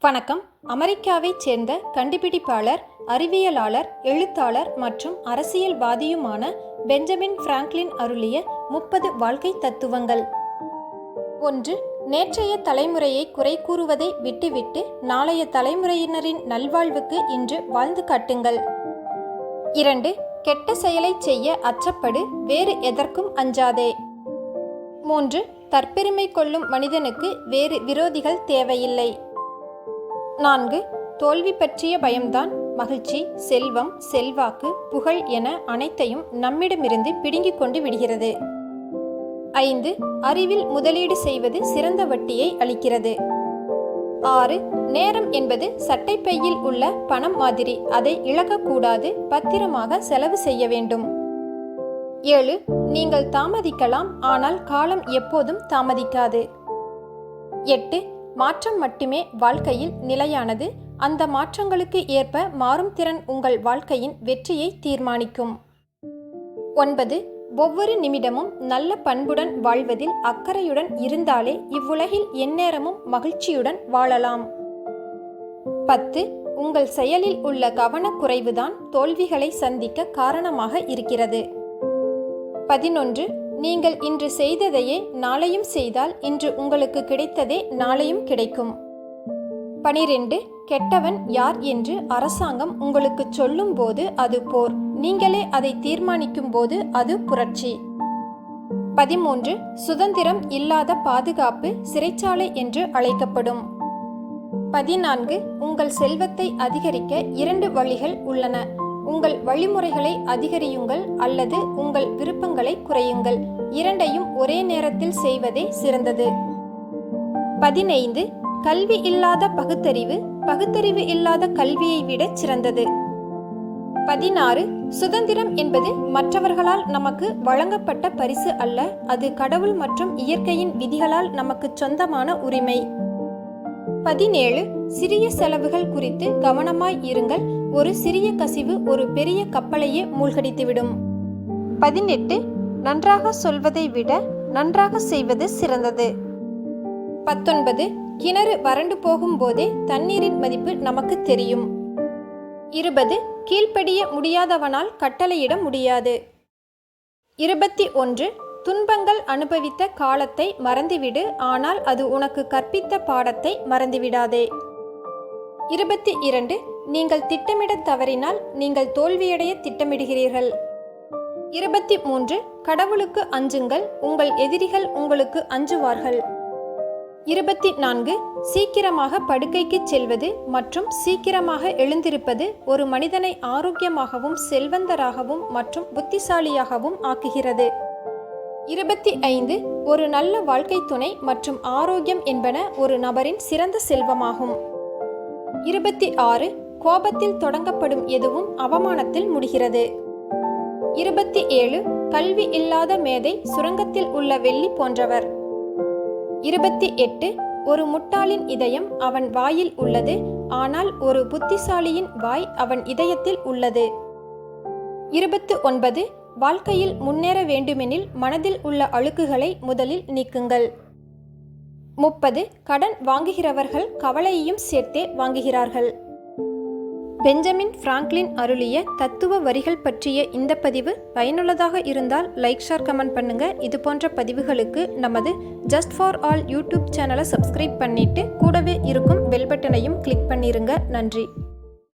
வணக்கம். அமெரிக்காவைச் சேர்ந்த கண்டுபிடிப்பாளர் அறிவியலாளர் எழுத்தாளர் மற்றும் அரசியல்வாதியுமான பெஞ்சமின் பிராங்க்லின் அருளிய முப்பது வாழ்க்கை தத்துவங்கள். ஒன்று நேற்றைய தலைமுறையை குறை கூறுவதை விட்டுவிட்டு நாளைய தலைமுறையினரின் நல்வாழ்வுக்கு இன்று வாழ்ந்து காட்டுங்கள். இரண்டு கெட்ட செயலைச் செய்ய அச்சப்படு வேறு எதற்கும் அஞ்சாதே. மூன்று தற்பெருமை கொள்ளும் மனிதனுக்கு வேறு விரோதிகள் தேவையில்லை. நான்கு. தோல்வி பற்றிய பயம்தான் மகிழ்ச்சி செல்வம் செல்வாக்கு புகழ் என அனைத்தையும் நம்மிடமிருந்து பிடுங்கிக் கொண்டு விடுகிறது. ஐந்து. அறிவில் முதலீடு செய்வது சிறந்த வட்டியை அளிக்கிறது. ஆறு. நேரம் என்பது சட்டைப்பையில் உள்ள பணம் மாதிரி அதை இழக்கக்கூடாது பத்திரமாக செலவு செய்ய வேண்டும். ஏழு. நீங்கள் தாமதிக்கலாம் ஆனால் காலம் எப்போதும் தாமதிக்காது. எட்டு. மாற்றம் மட்டுமே வாழ்க்கையில் நிலையானது. அந்த மாற்றங்களுக்கு ஏற்ப மாறும் திறன் உங்கள் வாழ்க்கையின் வெற்றியை தீர்மானிக்கும். ஒன்பது. ஒவ்வொரு நிமிடமும் நல்ல பண்புடன் வாழ்வதில் அக்கறையுடன் இருந்தாலே இவ்வுலகில் எந்நேரமும் மகிழ்ச்சியுடன் வாழலாம். பத்து. உங்கள் செயலில் உள்ள கவனக்குறைவுதான் தோல்விகளை சந்திக்க காரணமாக இருக்கிறது. பதினொன்று. நீங்கள் இன்று செய்ததையே நாளையும் செய்தால் இன்று உங்களுக்கு கிடைத்ததே நாளையும் கிடைக்கும். பனிரெண்டு கெட்டவன் யார் என்று அரசாங்கம் உங்களுக்கு சொல்லும் போது அது போர். நீங்களே அதை தீர்மானிக்கும் போது அது புரட்சி. பதிமூன்று சுதந்திரம் இல்லாத பாதுகாப்பு சிறைச்சாலை என்று அழைக்கப்படும். பதினான்கு உங்கள் செல்வத்தை அதிகரிக்க இரண்டு வழிகள் உள்ளன. உங்கள் வழிமுறைகளை அதிகரியுங்கள் அல்லது உங்கள் விருப்பங்களை குறையுங்கள். இரண்டையும் ஒரே நேரத்தில் செய்வதே சிறந்தது. பதினைந்து. கல்வி இல்லாத பகுத்தறிவு பகுத்தறிவு இல்லாத கல்வியை விட சிறந்தது. பதினாறு. சுதந்திரம் என்பது மற்றவர்களால் நமக்கு வழங்கப்பட்ட பரிசு அல்ல அது கடவுள் மற்றும் இயற்கையின் விதிகளால் நமக்கு சொந்தமான உரிமை. பதினேழு. சிறிய செலவுகள் குறித்து கவனமாய் இருங்கள் ஒரு சிறிய கசிவு ஒரு பெரிய கப்பலையே மூழ்கடித்துவிடும். பதினெட்டு. நன்றாக சொல்வதை விட நன்றாக செய்வது சிறந்தது. பத்தொன்பது. கிணறு வறண்டு போகும் போதே தண்ணீரின் மதிப்பு நமக்கு தெரியும். இருபது. கீழ்ப்படிய முடியாதவனால் கட்டளையிட முடியாது. இருபத்தி ஒன்று. துன்பங்கள் அனுபவித்த காலத்தை மறந்துவிடு ஆனால் அது உனக்கு கற்பித்த பாடத்தை மறந்துவிடாதே. இருபத்தி இரண்டு நீங்கள் திட்டமிட தவறினால் நீங்கள் தோல்வியடைய திட்டமிடுகிறீர்கள். இருபத்தி மூன்று கடவுளுக்கு அஞ்சுங்கள் உங்கள் எதிரிகள் உங்களுக்கு அஞ்சுவார்கள். இருபத்தி நான்கு சீக்கிரமாக படுக்கைக்கு செல்வது மற்றும் சீக்கிரமாக எழுந்திருப்பது ஒரு மனிதனை ஆரோக்கியமாகவும் செல்வந்தராகவும் மற்றும் புத்திசாலியாகவும் ஆக்குகிறது. இருபத்தி ஐந்து ஒரு நல்ல வாழ்க்கை துணை மற்றும் ஆரோக்கியம் என்பன ஒரு நபரின் சிறந்த செல்வமாகும். இருபத்தி ஆறு கோபத்தில் தொடங்கப்படும் எதுவும் அவமானத்தில் முடிகிறது. இருபத்தி ஏழு கல்வி இல்லாத மேதை சுரங்கத்தில் உள்ள வெள்ளி போன்றவர். இருபத்தி எட்டு ஒரு முட்டாளின் இதயம் அவன் வாயில் உள்ளது ஆனால் ஒரு புத்திசாலியின் வாய் அவன் இதயத்தில் உள்ளது. இருபத்து ஒன்பது வாழ்க்கையில் முன்னேற வேண்டுமெனில் மனதில் உள்ள அழுக்குகளை முதலில் நீக்குங்கள். முப்பது கடன் வாங்குகிறவர்கள் கவலையையும் சேர்த்தே வாங்குகிறார்கள். பெஞ்சமின் பிராங்க்லின் அருளிய தத்துவ வரிகள் பற்றிய இந்த பதிவு பயனுள்ளதாக இருந்தால் லைக் ஷேர் கமெண்ட் பண்ணுங்க. இது போன்ற பதிவுகளுக்கு நமது ஜஸ்ட் ஃபார் ஆல் யூடியூப் சேனலை சப்ஸ்கிரைப் பண்ணிட்டு கூடவே இருக்கும் பெல் பட்டனையும் கிளிக் பண்ணிருங்க. நன்றி.